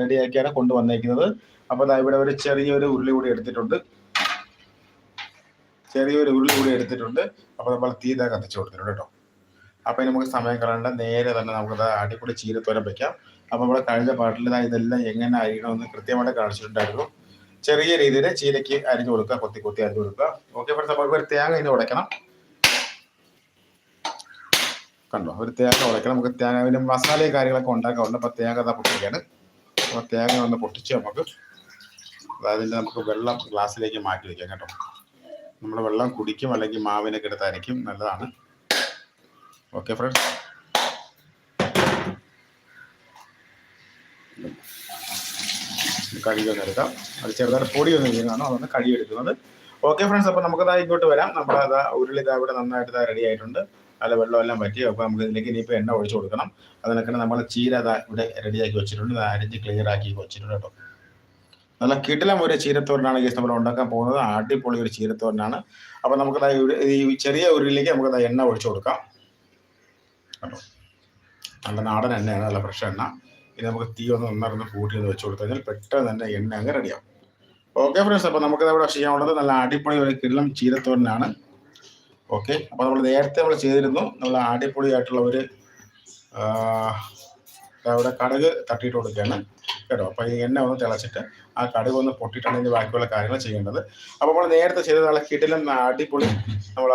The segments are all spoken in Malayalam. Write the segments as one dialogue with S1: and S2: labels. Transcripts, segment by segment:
S1: റെഡിയാക്കിയാണ് കൊണ്ടുവന്നേക്കുന്നത്. അപ്പോൾ ദാ ഇവിടെ ഒരു ചെറിയൊരു ഉരുളി കൂടി എടുത്തിട്ടുണ്ട്. ചെറിയൊരു ഉരുളി കൂടി എടുത്തിട്ടുണ്ട്. അപ്പോൾ നമ്മൾ തീ ഇതാ കത്തിച്ചു കൊടുത്തിട്ടുണ്ട് കേട്ടോ. അപ്പോൾ നമുക്ക് സമയം കളയണ്ട. നേരെ തന്നെ നമുക്ക് അടിപൊളി ചീരത്തോരൻ വെക്കാം. അപ്പോൾ നമ്മുടെ കഴിഞ്ഞ പാട്ടിൽ ഇതെല്ലാം എങ്ങനെ അരിയണമെന്ന് കൃത്യമായിട്ട് കാണിച്ചിട്ടുണ്ടായിരുന്നു. ചെറിയ രീതിയിൽ ചീരയ്ക്ക് അരിഞ്ഞു കൊടുക്കുക കൊത്തി കൊത്തി അരിഞ്ഞു കൊടുക്കുക. ഓക്കെ ഫ്രണ്ട്സ് നമുക്ക് ഒരു തേങ്ങ ഇനി ഉടയ്ക്കണം. കണ്ടോ? ഒരു തേങ്ങ ഉടയ്ക്കണം. നമുക്ക് തേങ്ങ പിന്നെ മസാലയും കാര്യങ്ങളൊക്കെ ഉണ്ടാക്കാറുണ്ട്. അപ്പോൾ തേങ്ങ തപ്പിക്കാണ് അപ്പോൾ തേങ്ങ ഒന്ന് പൊട്ടിച്ച് നമുക്ക് അതായത് നമുക്ക് വെള്ളം ഗ്ലാസ്സിലേക്ക് മാറ്റി വയ്ക്കാം കേട്ടോ. നമ്മൾ വെള്ളം കുടിക്കും അല്ലെങ്കിൽ മാവിനൊക്കെ എടുത്ത് അരയ്ക്കും. നല്ലതാണ്. ഓക്കെ ഫ്രണ്ട്സ് കഴുകി ഒന്ന് എടുക്കാം. അത് ചെറുതായിട്ട് പൊടി ഒന്ന് ചെയ്യുന്നതാണ് അതൊന്ന് കഴുകി എടുക്കുന്നത്. ഓക്കെ ഫ്രണ്ട്സ് അപ്പോൾ നമുക്കതാ ഇങ്ങോട്ട് വരാം. നമ്മുടെ അതാ ഉരുളി ഇതാ ഇവിടെ നന്നായിട്ട് റെഡി ആയിട്ടുണ്ട്. നല്ല വെള്ളമെല്ലാം പറ്റി അപ്പോൾ നമുക്ക് ഇതിലേക്ക് ഇനിയിപ്പോൾ എണ്ണ ഒഴിച്ചു കൊടുക്കണം. അതിനൊക്കെ നമ്മൾ ചീര ഇവിടെ റെഡിയാക്കി വെച്ചിട്ടുണ്ട്. ഇത് അരിഞ്ഞ് ക്ലിയർ ആക്കി വെച്ചിട്ടുണ്ട് കേട്ടോ. നല്ല കിടിലം ഒരു ചീരത്തോരനാണ് ഈ നമ്മൾ ഉണ്ടാക്കാൻ പോകുന്നത്. അടിപൊളി ഒരു ചീരത്തോരനാണ്. അപ്പോൾ നമുക്ക് ഈ ചെറിയ ഉരുളിലേക്ക് നമുക്ക് എണ്ണ ഒഴിച്ചു കൊടുക്കാം. കേട്ടോ. നല്ല നാടൻ എണ്ണയാണ് നല്ല ഫ്രഷ് എണ്ണ. ഇനി നമുക്ക് തീ ഒന്ന് ഒന്നറന്ന് കൂട്ടി ഒന്ന് വെച്ച് കൊടുത്തു കഴിഞ്ഞാൽ പെട്ടെന്ന് തന്നെ എണ്ണ അങ്ങ് റെഡിയാവും ഓക്കെ ഫ്രണ്ട്സ് അപ്പോൾ നമുക്ക് ഇവിടെ ചെയ്യാനുള്ളത് നല്ല അടിപൊളി ഒരു കിടിലം ചീരത്തോരനാണ്. ഓക്കെ അപ്പോൾ നമ്മൾ നേരത്തെ നമ്മൾ ചെയ്തിരുന്നു. നമ്മൾ അടിപൊളിയായിട്ടുള്ള ഒരു അവിടെ കടുക് തട്ടിയിട്ട് കൊടുക്കുകയാണ് കേട്ടോ. അപ്പോൾ ഈ എണ്ണ ഒന്ന് തിളച്ചിട്ട് ആ കടുക് ഒന്ന് പൊട്ടിയിട്ടാണ് ഇതിന്റെ ബാക്കിയുള്ള കാര്യങ്ങൾ ചെയ്യേണ്ടത്. അപ്പോൾ നമ്മൾ നേരത്തെ ചെയ്ത നാളെ കിടിലം അടിപൊളി നമ്മൾ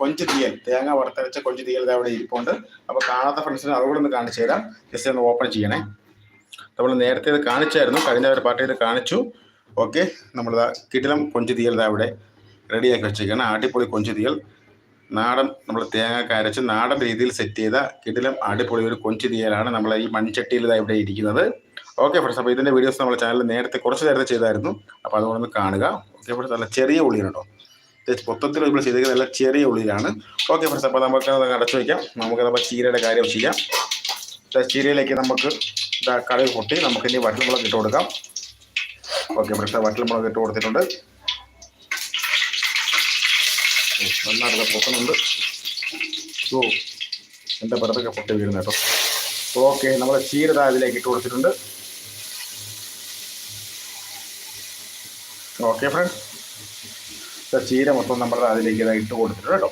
S1: കൊഞ്ച് തീയൽ തേങ്ങ വറുത്തരച്ച കൊഞ്ച് തീയൽ അവിടെ ഇരിപ്പുണ്ട്. അപ്പോൾ കാണാത്ത ഫ്രണ്ട്സിന് അതുകൂടെ ഒന്ന് കാണിച്ചു തരാം. ജസ്റ്റ് ഒന്ന് ഓപ്പൺ ചെയ്യണേ. നമ്മൾ നേരത്തെ ഇത് കാണിച്ചായിരുന്നു. കഴിഞ്ഞ ഒരു പാർട്ടി ഇത് കാണിച്ചു. ഓക്കെ നമ്മൾ കിടിലം കൊഞ്ച് തീയൽ അവിടെ റെഡിയാക്കി വെച്ചിരിക്കുകയാണ് അടിപൊളി കൊഞ്ച് തീയൽ നാടൻ നമ്മൾ തേങ്ങ അരച്ച് നാടൻ രീതിയിൽ സെറ്റ് ചെയ്ത കിടിലം അടിപൊളി ഒരു കൊഞ്ച് തീയലാണ് നമ്മൾ ഈ മൺചട്ടിയിൽ ഇതാ ഇവിടെ ഇരിക്കുന്നത്. ഓക്കെ ഫ്രണ്ട്സ് അപ്പോൾ ഇതിന്റെ വീഡിയോസ് നമ്മൾ ചാനലിൽ നേരത്തെ കുറച്ച് നേരത്തെ ചെയ്തായിരുന്നു. അപ്പോൾ അതുകൊണ്ടൊന്ന് കാണുക. ഓക്കെ ഫ്രണ്ട്സ് നല്ല ചെറിയ ഉള്ളിയിലുണ്ടോ മൊത്തത്തിൽ നമ്മൾ ചെയ്തേക്കുന്നത് നല്ല ചെറിയ ഉള്ളിയിലാണ്. ഓക്കെ ഫ്രണ്ട്സ് അപ്പോൾ നമുക്ക് അത് അടച്ചു വയ്ക്കാം നമുക്കതപ്പോൾ ചീരയുടെ കാര്യം ചെയ്യാം. ചീരയിലേക്ക് നമുക്ക് കടുക് പൊട്ടി നമുക്ക് ഇനി വട്ടൽമുളക് ഇട്ട് കൊടുക്കാം. ഓക്കെ ഫ്രണ്ട്സ് വട്ടൽമുളക് ഇട്ട് കൊടുത്തിട്ടുണ്ട്. നന്നായിട്ട് പൊട്ടുന്നുണ്ട് ഓ എന്റെ പുറത്തൊക്കെ പൊട്ടി വീഴുന്നു കേട്ടോ ഓക്കെ നമ്മൾ ചീര ദാ അതിലേക്ക് ഇട്ട് കൊടുത്തിട്ടുണ്ട്. ഓക്കെ ഫ്രണ്ട്സ് ചീര മൊത്തം നമ്മുടെ അതിലേക്ക് ഇതാ ഇട്ട് കൊടുത്തിട്ടുണ്ട് കേട്ടോ.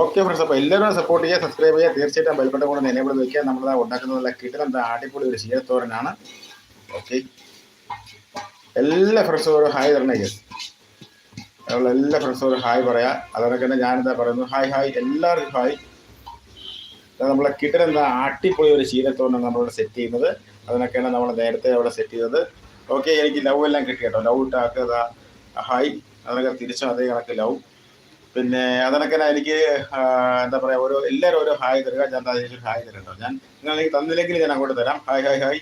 S1: ഓക്കെ ഫ്രണ്ട്സ് അപ്പോൾ എല്ലാവരും സപ്പോർട്ട് ചെയ്യുക സബ്സ്ക്രൈബ് ചെയ്യുക. തീർച്ചയായിട്ടും ബെൽബട്ടൺ കൂടെ എനേബിൾ വയ്ക്കുക നമ്മൾ ഉണ്ടാക്കുന്നതല്ല കിട്ടുന്ന എന്താ അടിപൊളി ഒരു ചീരത്തോരനാണ്. ഓക്കെ. എല്ലാ ഫ്രണ്ട്സും ഒരു ഹായ് തരണേ അതുള്ള എല്ലാ ഫ്രണ്ട്സും ഹായ് പറയാം. അതോടൊക്കെ തന്നെ ഞാനെന്താ പറയുന്നു? ഹായ് ഹായ് എല്ലാവർക്കും ഹായ്. നമ്മളെ കിട്ടുന്ന അട്ടിപ്പൊളി ഒരു ചീരത്തോരനാണ് നമ്മളിവിടെ സെറ്റ് ചെയ്യുന്നത്. അതിനൊക്കെയാണ് നമ്മൾ നേരത്തെ അവിടെ സെറ്റ് ചെയ്തത്. ഓക്കെ എനിക്ക് ലവ് എല്ലാം കിട്ടി കേട്ടോ. ലവ് ഇട്ടാക്കുക ഹായ്. അതിനൊക്കെ തിരിച്ചും അതേ കണക്ക് ലവ് പിന്നെ അതിനൊക്കെ എനിക്ക് എന്താ പറയുക ഓരോ എല്ലാവരും ഓരോ ഹായ് തരിക. ഞാൻ അതിലേക്ക് ഹായ് തരട്ടോ ഞാൻ നിങ്ങൾ എനിക്ക് തന്നില്ലെങ്കിൽ ഞാൻ അങ്ങോട്ട് തരാം. Hi hi hi.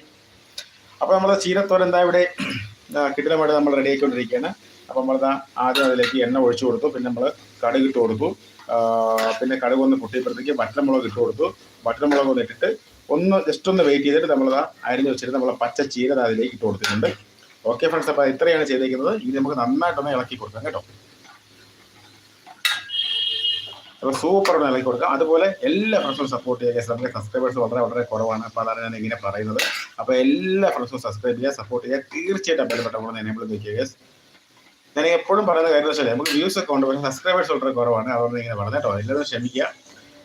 S1: അപ്പോൾ നമ്മുടെ എന്താ ഇവിടെ കിട്ടിലമായിട്ട് നമ്മൾ റെഡി അപ്പോൾ നമ്മളിതാ ആദ്യം അതിലേക്ക് എണ്ണ ഒഴിച്ചു കൊടുത്തു. പിന്നെ നമ്മൾ കടുക് ഇട്ട് കൊടുത്തു. പിന്നെ കടുക് ഒന്ന് പൊട്ടിയപ്പോഴത്തേക്ക് വറ്റൽമുളക് ഇട്ട് കൊടുത്തു. വറ്റൽമുളക് ഒന്ന് ഇട്ടിട്ട് ഒന്ന് ജസ്റ്റ് ഒന്ന് വെയിറ്റ് ചെയ്തിട്ട് നമ്മൾ അരിഞ്ഞ് വെച്ചിട്ട് നമ്മൾ പച്ച ചീര അതിലേക്ക് ഇട്ട് കൊടുത്തിട്ടുണ്ട്. ഓക്കെ ഫ്രണ്ട്സ് അപ്പോൾ ഇത്രയാണ് ചെയ്തേക്കുന്നത്. ഇനി നമുക്ക് നന്നായിട്ടൊന്ന് ഇളക്കി കൊടുക്കാം കേട്ടോ. അപ്പോൾ സൂപ്പർ ഒന്ന് ഇളക്കി കൊടുക്കാം. അതുപോലെ എല്ലാ ഫ്രണ്ട്സും സപ്പോർട്ട് ചെയ്യുക. നമ്മുടെ സബ്സ്ക്രൈബേഴ്സ് വളരെ വളരെ കുറവാണ്. അപ്പോൾ അതാണ് ഞാൻ ഇങ്ങനെ പറയുന്നത്. അപ്പോൾ എല്ലാ ഫ്രണ്ട്സും സബ്സ്ക്രൈബ് ചെയ്യുക സപ്പോർട്ട് ചെയ്യുക. തീർച്ചയായിട്ടും ബന്ധപ്പെട്ട കൂടെ എനേബിൾ ഗസ് ഞാൻ എപ്പോഴും പറയുന്ന കാര്യം വെച്ചാൽ നമുക്ക് വ്യൂസ് ഒക്കെ ഉണ്ട് പക്ഷേ സബ്സ്ക്രൈബേഴ്സ് വളരെ കുറവാണ്. അതുകൊണ്ട് ഇങ്ങനെ പറഞ്ഞു കേട്ടോ. എല്ലാവരും ക്ഷമിക്കുക.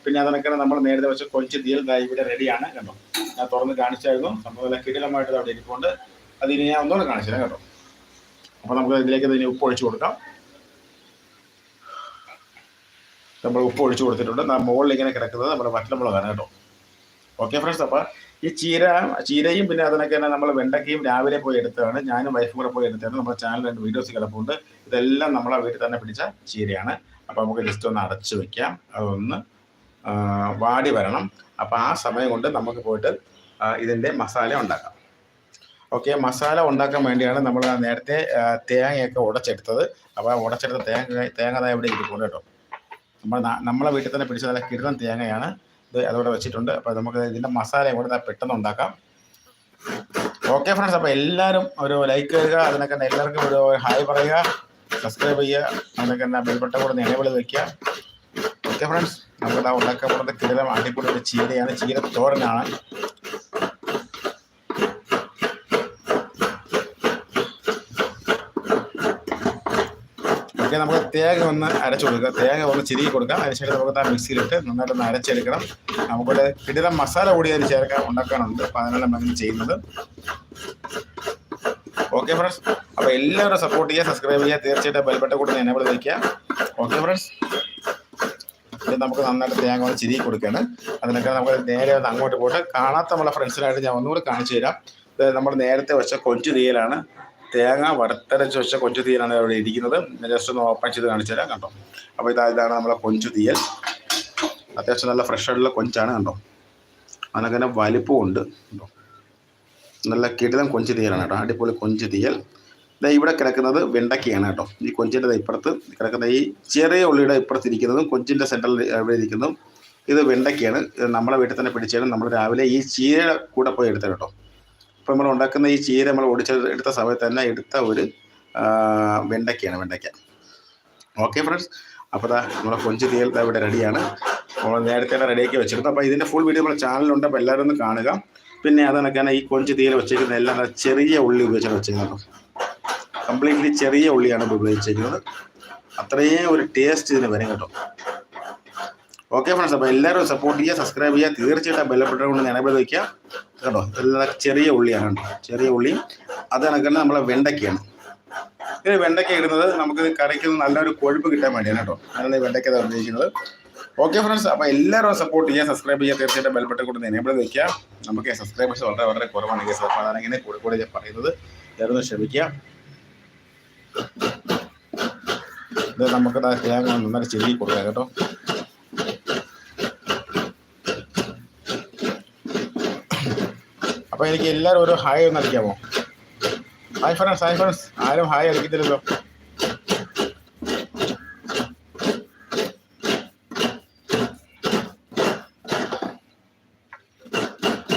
S1: പിന്നെ അതിനൊക്കെ നമ്മൾ നേരത്തെ വെച്ച് കൊഞ്ച് തീയൽ ദാ ഇവിടെ റെഡിയാണ് കേട്ടോ ഞാൻ തുറന്ന് കാണിച്ചായിരുന്നു. സംഭവം കിടിലമായിട്ട് അവിടെ ഇരിപ്പുണ്ട്. അത് ഇനി ഞാൻ ഒന്നുകൂടെ കാണിച്ചില്ല കേട്ടോ. അപ്പോൾ നമുക്ക് ഇതിലേക്ക് ഇനി ഉപ്പ് ഒഴിച്ചു കൊടുക്കാം. നമ്മൾ ഉപ്പ് ഒഴിച്ചു കൊടുത്തിട്ടുണ്ട്. മുകളിൽ ഇങ്ങനെ കിടക്കുന്നത് നമ്മുടെ വറ്റലമുളകാണ് കേട്ടോ. ഓക്കെ ഫ്രണ്ട്സ് അപ്പോൾ ഈ ചീര ചീരയും പിന്നെ അതിനൊക്കെ തന്നെ നമ്മൾ വെണ്ടക്കയും രാവിലെ പോയി എടുത്തതാണ്. ഞാനും വൈഫും കൂടെ പോയി എടുത്തതാണ് നമ്മുടെ ചാനൽ രണ്ട് വീഡിയോസ് കിടപ്പുണ്ട്. ഇതെല്ലാം നമ്മളെ വീട്ടിൽ തന്നെ പിടിച്ച ചീരയാണ്. അപ്പോൾ നമുക്ക് ജസ്റ്റ് ഒന്ന് അടച്ചു വെക്കാം. അതൊന്ന് വാടി വരണം. അപ്പോൾ ആ സമയം കൊണ്ട് നമുക്ക് പോയിട്ട് ഇതിന്റെ മസാല ഉണ്ടാക്കാം. ഓക്കെ മസാല ഉണ്ടാക്കാൻ വേണ്ടിയാണ് നമ്മൾ നേരത്തെ തേങ്ങയൊക്കെ ഉടച്ചെടുത്തത്. അപ്പോൾ ഉടച്ചെടുത്ത തേങ്ങ തേങ്ങ ഇവിടെ ഇരിക്കുന്നു കേട്ടോ. നമ്മൾ നമ്മളെ വീട്ടിൽ തന്നെ പിടിച്ച നല്ല കിടന്ന തേങ്ങയാണ്. ഇത് അതോടെ വെച്ചിട്ടുണ്ട്. അപ്പോൾ നമുക്ക് ഇതിന്റെ മസാല ഇവിടെ പെട്ടെന്ന് ഉണ്ടാക്കാം. ഓക്കെ ഫ്രണ്ട്സ് അപ്പോൾ എല്ലാവരും ഒരു ലൈക്ക് ചെയ്യുക അതിനൊക്കെ തന്നെ എല്ലാവർക്കും ഒരു ഹായ് പറയുക സബ്സ്ക്രൈബ് ചെയ്യുക അതിനൊക്കെ തന്നെ ബെൽബട്ടൺ കൂടെ നിലവിളി വയ്ക്കുക ഓക്കെ ഫ്രണ്ട്സ് നമുക്ക് ഉണ്ടാക്കാൻ പോകുന്നത് കിടലം അടിപൊളി ഒരു ചീരയാണ്. ചീര തോരനാണ് ഓക്കെ നമുക്ക് തേങ്ങ ഒന്ന് അരച്ചു കൊടുക്കുക. തേങ്ങ ഒന്ന് ചിരികി കൊടുക്കാം അതിനുശേഷം നമുക്ക് ആ മിക്സിയിലിട്ട് നന്നായിട്ടൊന്ന് അരച്ചെടുക്കണം. നമുക്കൊരു കിടിലം മസാല കൂടി അതിന് ചേർക്കാൻ ഉണ്ടാക്കാനുണ്ട്. അപ്പോൾ അതിനെല്ലാം അങ്ങനെ ചെയ്യുന്നത്. ഓക്കെ ഫ്രണ്ട്സ് അപ്പോൾ എല്ലാവരും സപ്പോർട്ട് ചെയ്യുക സബ്സ്ക്രൈബ് ചെയ്യുക. തീർച്ചയായിട്ടും ബെൽബട്ട കൂടി എനേബിൾ വയ്ക്കുക ഓക്കെ ഫ്രണ്ട്സ് ഇത് നമുക്ക് നന്നായിട്ട് തേങ്ങ ഒന്ന് ചിരി കൊടുക്കുകയാണ്. അതിനൊക്കെ നമുക്ക് നേരെ ഒന്ന് അങ്ങോട്ട് പോയിട്ട് കാണാത്ത നമ്മളെ ഫ്രണ്ട്സിനായിട്ട് ഞാൻ ഒന്നുകൂടി കാണിച്ചു തരാം. നമ്മൾ നേരത്തെ വെച്ച കൊഞ്ചു തീയലാണ്. തേങ്ങ വറുത്തരച്ച് വെച്ച കൊഞ്ചു തീയലാണ് അവിടെ ഇരിക്കുന്നത്. ജസ്റ്റ് ഒന്ന് ഓപ്പൺ ചെയ്ത് കാണിച്ചു തരാം കണ്ടോ? അപ്പോൾ ഇതാ ഇതാണ് നമ്മളെ കൊഞ്ചു തീയൽ. അത്യാവശ്യം നല്ല ഫ്രഷ് ആയിട്ടുള്ള കൊഞ്ചാണ് കണ്ടോ? അതിനൊക്കെ വലിപ്പമുണ്ട് കണ്ടോ? നല്ല കിടിലം കൊഞ്ചു തീയലാണ് കേട്ടോ അടിപൊളി കൊഞ്ചു തീയൽ. ദാ ഇവിടെ കിടക്കുന്നത് വെണ്ടക്കയാണ് കേട്ടോ. ഈ കൊഞ്ചിന്റെ ഇപ്പുറത്ത് കിടക്കുന്ന ഈ ചെറിയ ഉള്ളിയുടെ ഇപ്പുറത്ത് ഇരിക്കുന്നതും കൊഞ്ചിന്റെ സെന്ററിൽ അവിടെ ഇരിക്കുന്നതും ഇത് വെണ്ടക്കയാണ് ഇത് നമ്മളെ വീട്ടിൽ തന്നെ പിടിച്ചാലും നമ്മൾ രാവിലെ ഈ ചീര കൂടെ പോയി എടുത്തത് കേട്ടോ. ഇപ്പോൾ നമ്മൾ ഉണ്ടാക്കുന്ന ഈ ചീര നമ്മൾ ഓടിച്ചെടുത്ത സമയത്ത് തന്നെ എടുത്ത ഒരു വെണ്ടയ്ക്കയാണ് വെണ്ടയ്ക്ക. ഓക്കെ ഫ്രണ്ട്സ് അപ്പോൾ ദാ നമ്മളെ കൊഞ്ച് തീയൽ ഇവിടെ റെഡിയാണ് നമ്മൾ നേരത്തെ റെഡിയാക്കി വെച്ചിരുന്നു. അപ്പോൾ ഇതിന്റെ ഫുൾ വീഡിയോ നമ്മുടെ ചാനലുണ്ട് അപ്പോൾ എല്ലാവരും ഒന്ന് കാണുക. പിന്നെ അതൊക്കെയാണ് ഈ കൊഞ്ച് തീയൽ വെച്ചേക്കുന്ന എല്ലാം ചെറിയ ഉള്ളി ഉപയോഗിച്ചാണ് വെച്ചേക്കുന്നത് കംപ്ലീറ്റ്ലി ചെറിയ ഉള്ളിയാണ് ഉപയോഗിച്ചിരിക്കുന്നത്. അത്രയും ഒരു ടേസ്റ്റ് ഇതിന് വരും കേട്ടോ. ഓക്കെ ഫ്രണ്ട്സ് അപ്പോൾ എല്ലാവരും സപ്പോർട്ട് ചെയ്യുക സബ്സ്ക്രൈബ് ചെയ്യുക. തീർച്ചയായിട്ടും ബെല്ലപ്പെട്ട കൊണ്ട് നിലവിൽ വയ്ക്കുക. കേട്ടോ? ഇതെല്ലാം ചെറിയ ഉള്ളിയാണ് കേട്ടോ. ചെറിയ ഉള്ളി. അത് കണക്കന്നെ നമ്മളെ വെണ്ടയ്ക്കയാണ്. ഇങ്ങനെ വെണ്ടയ്ക്ക ഇടുന്നത് നമുക്ക് കറിക്ക് നല്ലൊരു കൊഴുപ്പ് കിട്ടാൻ വേണ്ടിയാണ് കേട്ടോ. അതിനാണ് ഈ വെണ്ടയ്ക്ക ഉദ്ദേശിക്കുന്നത്. ഓക്കെ ഫ്രണ്ട്സ് അപ്പോൾ എല്ലാവരും സപ്പോർട്ട് ചെയ്യുക സബ്സ്ക്രൈബ് ചെയ്യുക തീർച്ചയായിട്ടും ബെൽബട്ടൺ നിന്ന് എനേബിൾ വയ്ക്കുക നമുക്ക് സബ്സ്ക്രൈബേഴ്സ് വളരെ വളരെ കുറവാണ് കേസ് അപ്പോൾ അതാണ് ഇങ്ങനെ കൂടെ കൂടെ ഞാൻ പറയുന്നത്. എല്ലാവരും ക്ഷമിക്കുക ഇത് നമുക്ക് തേങ്ങ നന്നായിട്ട് ചെരുകി കൊടുക്കാം കേട്ടോ. അപ്പൊ എനിക്ക് എല്ലാവരും ഒരു ഹായ് ഒന്ന് അടിക്കാമോ? ഹായ് ഫ്രണ്ട്സ് ഹായ് ഫ്രണ്ട്സ് ആരും ഹായ് അടിക്കത്തില്ലല്ലോ.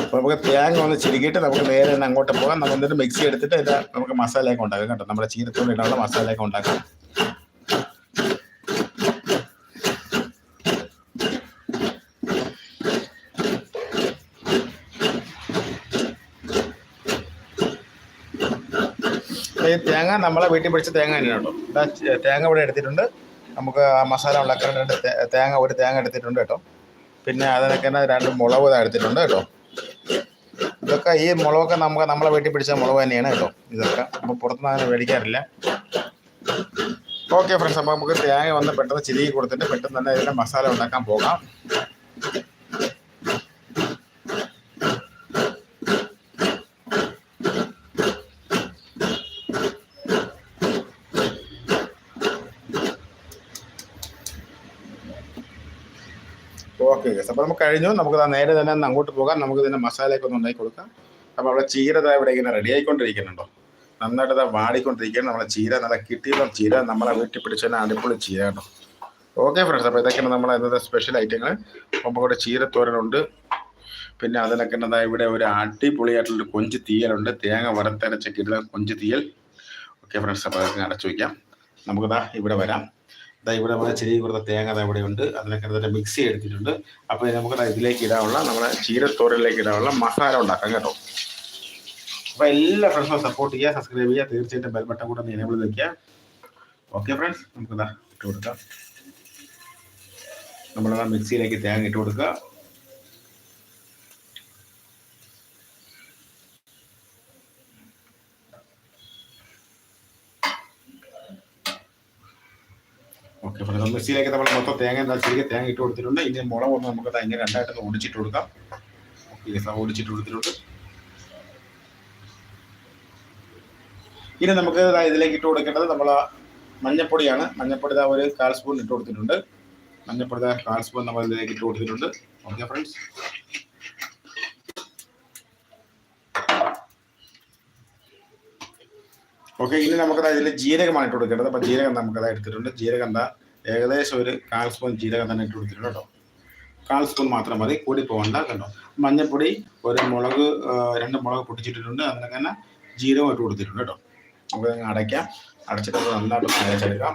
S1: അപ്പോൾ നമുക്ക് തേങ്ങ ഒന്ന് ചിരുകിയിട്ട് നമുക്ക് നേരെ തന്നെ അങ്ങോട്ട് പോകാം. നമ്മൾ എന്നിട്ട് മിക്സി എടുത്തിട്ട് നമുക്ക് മസാലയൊക്കെ ഉണ്ടാക്കാം കേട്ടോ. നമ്മുടെ ചീരത്തോട് ഇടാനുള്ള മസാലയൊക്കെ ഉണ്ടാക്കാം. ഈ തേങ്ങ നമ്മളെ വീട്ടിൽ പിടിച്ച തേങ്ങ തന്നെയാണ് കേട്ടോ തേങ്ങ ഇവിടെ എടുത്തിട്ടുണ്ട്. നമുക്ക് മസാല ഉണ്ടാക്കാൻ രണ്ട് തേങ്ങ ഒരു തേങ്ങ എടുത്തിട്ടുണ്ട് കേട്ടോ. പിന്നെ അതിനൊക്കെ തന്നെ രണ്ട് മുളക് എടുത്തിട്ടുണ്ട് കേട്ടോ. ഇതൊക്കെ ഈ മുളകൊക്കെ നമുക്ക് നമ്മളെ വീട്ടിൽ പിടിച്ച മുളക് തന്നെയാണ് കേട്ടോ. ഇതൊക്കെ നമ്മൾ പുറത്തുനിന്ന് അങ്ങനെ മേടിക്കാറില്ല. ഓക്കെ ഫ്രണ്ട്സ് അപ്പോൾ നമുക്ക് തേങ്ങ വന്ന് പെട്ടെന്ന് ചിരികി കൊടുത്തിട്ട് പെട്ടെന്ന് തന്നെ ഇതിന്റെ മസാല ഉണ്ടാക്കാൻ പോകാം. ഓക്കെ ഗസ് അപ്പോൾ നമുക്ക് കഴിഞ്ഞു. നമുക്ക് നേരെ തന്നെ അങ്ങോട്ട് പോകാം. നമുക്ക് ഇതിന്റെ മസാലയൊക്കെ ഒന്ന് ഉണ്ടാക്കി കൊടുക്കാം. അപ്പോൾ അവിടെ ചീര ദാ ഇവിടെ ഇങ്ങനെ റെഡി ആയിക്കൊണ്ടിരിക്കുന്നുണ്ടോ? നന്നായിട്ട് ദാ വാടിക്കൊണ്ടിരിക്കുകയാണ്. നമ്മളെ ചീര നല്ല കിട്ടിയതും ചീര നമ്മളെ വീട്ടിൽ പിടിച്ചതിന് അടിപൊളി ചീര ഓക്കെ ഫ്രണ്ട്സ് അപ്പോൾ ഇതൊക്കെയാണ് നമ്മളെ ഇന്നത്തെ സ്പെഷ്യൽ ഐറ്റങ്ങൾ അപ്പോൾ ഇവിടെ ചീരത്തോരനുണ്ട് പിന്നെ അതിനൊക്കെ എന്താ ഇവിടെ ഒരു അടിപൊളിയായിട്ടുള്ളൊരു കൊഞ്ച് തീയലുണ്ട്. തേങ്ങ വറുത്തരച്ചൊക്കെ ഇടുന്ന കൊഞ്ച് തീയൽ. ഓക്കെ ഫ്രണ്ട്സ് അപ്പോൾ അതൊക്കെ അടച്ചു വയ്ക്കാം നമുക്കിതാ ഇവിടെ വരാം. ദാ ഇവിടെ നമ്മുടെ ചെറിയ കുറച്ച് തേങ്ങ ദാ ഇവിടെ ഉണ്ട്. അതിനൊക്കെ തന്നെ മിക്സി എടുത്തിട്ടുണ്ട്. അപ്പോൾ നമുക്ക് ഇതിലേക്ക് ഇടാനുള്ള നമ്മുടെ സ്റ്റോറിലേക്ക് ഇടാനുള്ള മസാല ഉണ്ടാക്കാം കേട്ടോ. അപ്പോൾ എല്ലാ ഫ്രണ്ട്സും സപ്പോർട്ട് ചെയ്യുക സബ്സ്ക്രൈബ് ചെയ്യുക. തീർച്ചയായിട്ടും ബെൽ കൂടെ ഒന്ന് എനേബിൾ വെക്കുക. ഓക്കെ ഫ്രണ്ട്സ് നമുക്ക് ദാ ഇട്ട് കൊടുക്കാം. നമ്മളിതാ മിക്സിയിലേക്ക് തേങ്ങ ഇട്ട് കൊടുക്കുക ഓക്കെ അപ്പോൾ മിക്സിയിലേക്ക് നമ്മൾ മൊത്തം തേങ്ങ ശരിക്കും തേങ്ങ ഇട്ട് കൊടുത്തിട്ടുണ്ട്. ഇനി മുളക് ഒന്ന് നമുക്ക് തേങ്ങ രണ്ടായിട്ട് ഓടിച്ചിട്ട് കൊടുക്കാം. ഓടിച്ചിട്ട് കൊടുത്തിട്ടുണ്ട്. ഇനി നമുക്ക് ഇതിലേക്ക് ഇട്ട് കൊടുക്കേണ്ടത് നമ്മൾ മഞ്ഞപ്പൊടിയാണ്. മഞ്ഞപ്പൊടി ഇതാ ഒരു കാൽ സ്പൂൺ ഇട്ട് കൊടുത്തിട്ടുണ്ട്. മഞ്ഞപ്പൊടി കാൽ സ്പൂൺ നമ്മൾ ഇതിലേക്ക് ഇട്ട് കൊടുത്തിട്ടുണ്ട്. Okay friends. ഓക്കെ ഇനി നമുക്ക് ഇതിൽ ജീരകമാണ് ഇട്ട് കൊടുക്കേണ്ടത്. അപ്പൊ ജീരകം നമുക്ക് എടുത്തിട്ടുണ്ട്. ജീരകം എന്താ ഏകദേശം ഒരു കാൽ സ്പൂൺ ജീരകം തന്നെ ഇട്ട് കൊടുത്തിട്ടുണ്ട് കേട്ടോ. കാൽ സ്പൂൺ മാത്രം മതി കൂടി പോകണ്ട കേട്ടോ. മഞ്ഞൾപ്പൊടി ഒരു മുളക് രണ്ട് മുളക് പൊട്ടിച്ചിട്ടിട്ടുണ്ട്. അതിനൊക്കെ തന്നെ ജീരകം ഇട്ട് കൊടുത്തിട്ടുണ്ട് കേട്ടോ. നമുക്ക് അടയ്ക്കാം. അടച്ചിട്ട് നന്നായിട്ട് അരച്ചെടുക്കാം.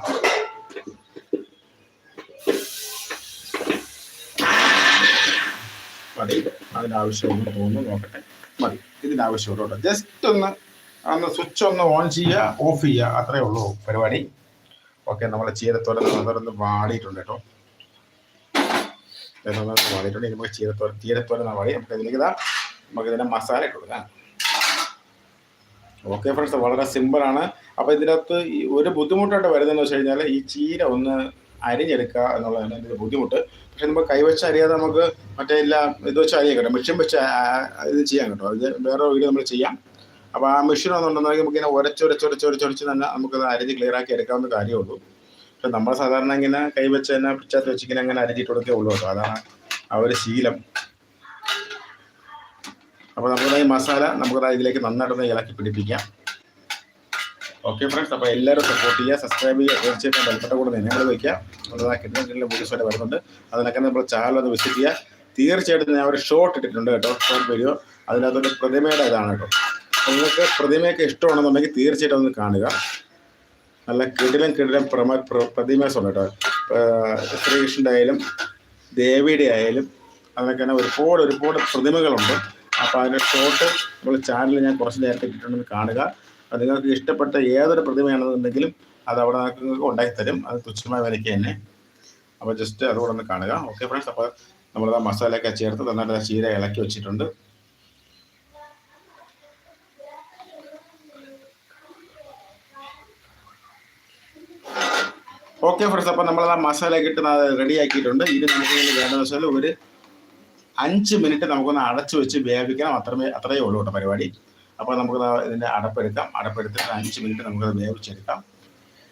S1: മതി. അതിന്റെ ആവശ്യമൊന്നും തോന്നുന്നു നോക്കട്ടെ. മതി. ഇതിന്റെ ആവശ്യമുള്ളൂ കേട്ടോ. ജസ്റ്റ് ഒന്ന് ഒന്ന് സ്വിച്ച് ഒന്ന് ഓൺ ചെയ്യുക ഓഫ് ചെയ്യുക. അത്രേ ഉള്ളൂ പരിപാടി. ഓക്കെ നമ്മളെ ചീരത്തോരൻ അതൊന്ന് വാടിയിട്ടുണ്ട് കേട്ടോ. ഇതൊന്ന് വാടിയിട്ടുണ്ട് നമുക്ക് ചീരത്തോരൻ ചീരത്തോരൻ വാടി നമുക്ക് ഇതിലേക്ക് ഇതാ നമുക്ക് ഇതിന്റെ മസാല ഇട്ട് ഓക്കെ ഫ്രണ്ട്സ് വളരെ സിമ്പിളാണ് അപ്പോൾ ഇതിനകത്ത് ഒരു ബുദ്ധിമുട്ടായിട്ട് വരുന്നതെന്ന് വെച്ച് കഴിഞ്ഞാൽ ഈ ചീര ഒന്ന് അരിഞ്ഞെടുക്കുക എന്നുള്ളതാണ് ഇതിന്റെ ബുദ്ധിമുട്ട്. പക്ഷെ നമുക്ക് കൈവച്ച് അറിയാതെ നമുക്ക് മറ്റേ എല്ലാം ഇത് വെച്ച് അരിയാൻ കേട്ടോ മെഷീൻ വെച്ച് ഇത് ചെയ്യാൻ കേട്ടോ ഇത് വേറെ വീഡിയോ നമ്മൾ ചെയ്യാം. അപ്പോൾ ആ മെഷീൻ ഒന്നുണ്ടെന്നുണ്ടെങ്കിൽ നമുക്ക് ഇങ്ങനെ ഉരച്ചൊരച്ചൊരച്ചൊരച്ച് തന്നെ നമുക്കത് അരിഞ്ഞ് ക്ലിയർ ആക്കി എടുക്കാവുന്ന കാര്യമുള്ളൂ. പക്ഷെ നമ്മൾ സാധാരണ ഇങ്ങനെ കൈവച്ച് തന്നെ പിച്ചാത്ത് വെച്ച് ഇങ്ങനെ അങ്ങനെ അരിഞ്ഞിട്ട് കൊടുക്കേ ഉള്ളൂ കേട്ടോ. അതാണ് ആ ഒരു ശീലം. അപ്പോൾ നമുക്ക് ഈ മസാല നമുക്ക് ഇതിലേക്ക് നന്നായിട്ടൊന്ന് ഇളക്കി പിടിപ്പിക്കാം. ഓക്കെ ഫ്രണ്ട്സ് അപ്പോൾ എല്ലാവരും സപ്പോർട്ട് ചെയ്യുക സബ്സ്ക്രൈബ് ചെയ്യുക തീർച്ചയായിട്ടും ബെൽപ്പെട്ട കൂടെ നിങ്ങൾ വയ്ക്കുക നമ്മൾ ആ കിട്ടുന്ന വീഡിയോസ് വരെ വരുന്നുണ്ട്. അതിനൊക്കെ നമ്മൾ ചാനൽ ഒന്ന് വിസിറ്റ് ചെയ്യുക. തീർച്ചയായിട്ടും ഞാൻ ഒരു ഷോർട്ട് ഇട്ടിട്ടുണ്ട് കേട്ടോ ഷോർട്ട് വീഡിയോ അതിനകത്തൊരു പ്രതിമയുടെ ഇതാണ് കേട്ടോ. നിങ്ങൾക്ക് പ്രതിമയൊക്കെ ഇഷ്ടമാണെന്നുണ്ടെങ്കിൽ തീർച്ചയായിട്ടും ഒന്ന് കാണുക. നല്ല കിടിലം കിടിലം പ്രമ പ്ര- പ്രതിമേഴ്സ് ഉണ്ട് കേട്ടോ ശ്രീകൃഷ്ണന്റെ ആയാലും ദേവിയുടെ ആയാലും അതിനൊക്കെ തന്നെ ഒരുപാട് ഒരുപാട് പ്രതിമകളുണ്ട്. അപ്പോൾ അതിന്റെ ഷോട്ട് നമ്മൾ ചാനലിൽ ഞാൻ കുറച്ച് നേരത്തെ ഇട്ടിട്ടുണ്ടെന്ന് കാണുക. അത് നിങ്ങൾക്ക് ഇഷ്ടപ്പെട്ട ഏതൊരു പ്രതിമയാണെന്നുണ്ടെങ്കിലും അത് അവിടെ നിങ്ങൾക്ക് ഉണ്ടാക്കി തരും അത് തുച്ഛമായ വിലയ്ക്ക് തന്നെ. അപ്പോൾ ജസ്റ്റ് അതുകൂടെ ഒന്ന് കാണുക. ഓക്കെ ഫ്രണ്ട്സ് അപ്പോൾ നമ്മളത് ആ മസാലയൊക്കെ ചേർത്ത് നന്നായിട്ട് ചീര ഇളക്കി വെച്ചിട്ടുണ്ട്. ഓക്കെ ഫ്രണ്ട്സ് അപ്പോൾ നമ്മൾ ആ മസാല ഇട്ട് റെഡി ആക്കിയിട്ടുണ്ട്. ഇത് നമുക്ക് വേണ്ട മസാല ഒരു അഞ്ച് മിനിറ്റ് നമുക്കൊന്ന് അടച്ചു വെച്ച് വേവിക്കണം. അത്രമേ അത്രയേ ഉള്ളൂ കേട്ടോ പരിപാടി. അപ്പോൾ നമുക്ക് ഇതിന്റെ അടപ്പെടുക്കാം. അടപ്പെടുത്തിട്ട് അഞ്ച് മിനിറ്റ് നമുക്കത് വേവിച്ചെടുക്കാം.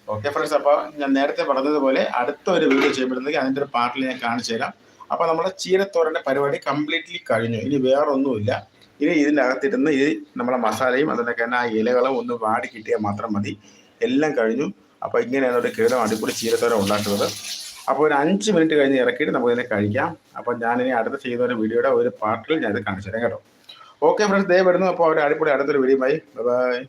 S1: ഓക്കെ ഫ്രണ്ട്സ് അപ്പോൾ ഞാൻ നേരത്തെ പറഞ്ഞതുപോലെ അടുത്ത ഒരു വീഡിയോ ചെയ്യപ്പെടുന്നെങ്കിൽ അതിന്റെ ഒരു പാർട്ടിൽ ഞാൻ കാണിച്ചു തരാം. അപ്പോൾ നമ്മുടെ ചീരത്തോരന്റെ പരിപാടി കംപ്ലീറ്റ്ലി കഴിഞ്ഞു. ഇനി വേറൊന്നുമില്ല. ഇനി ഇതിന്റെ അകത്തിരുന്ന് ഈ നമ്മളെ മസാലയും അതിന്റെ തന്നെ ആ ഇലകളും ഒന്ന് വാടി കിട്ടിയാൽ മാത്രം മതി. എല്ലാം കഴിഞ്ഞു. അപ്പോൾ ഇങ്ങനെയാണ് ഒരു കിടം അടിപൊളി ചീരത്തോരം ഉണ്ടാക്കുന്നത്. അപ്പോൾ ഒരു അഞ്ച് മിനിറ്റ് കഴിഞ്ഞ് ഇറക്കിയിട്ട് നമുക്ക് ഇതിനെ കഴിക്കാം. അപ്പോൾ ഇനി അടുത്ത ചെയ്യുന്ന ഒരു വീഡിയോയുടെ ഒരു പാർട്ടിൽ ഞാൻ ഇത് കാണിച്ചു തരാം കേട്ടോ. ഓക്കെ ഫ്രണ്ട്സ് ദേ വരുന്നു. അപ്പോൾ ഒരു അടിപൊളി അടുത്തൊരു വീഡിയോ ബൈ ബൈ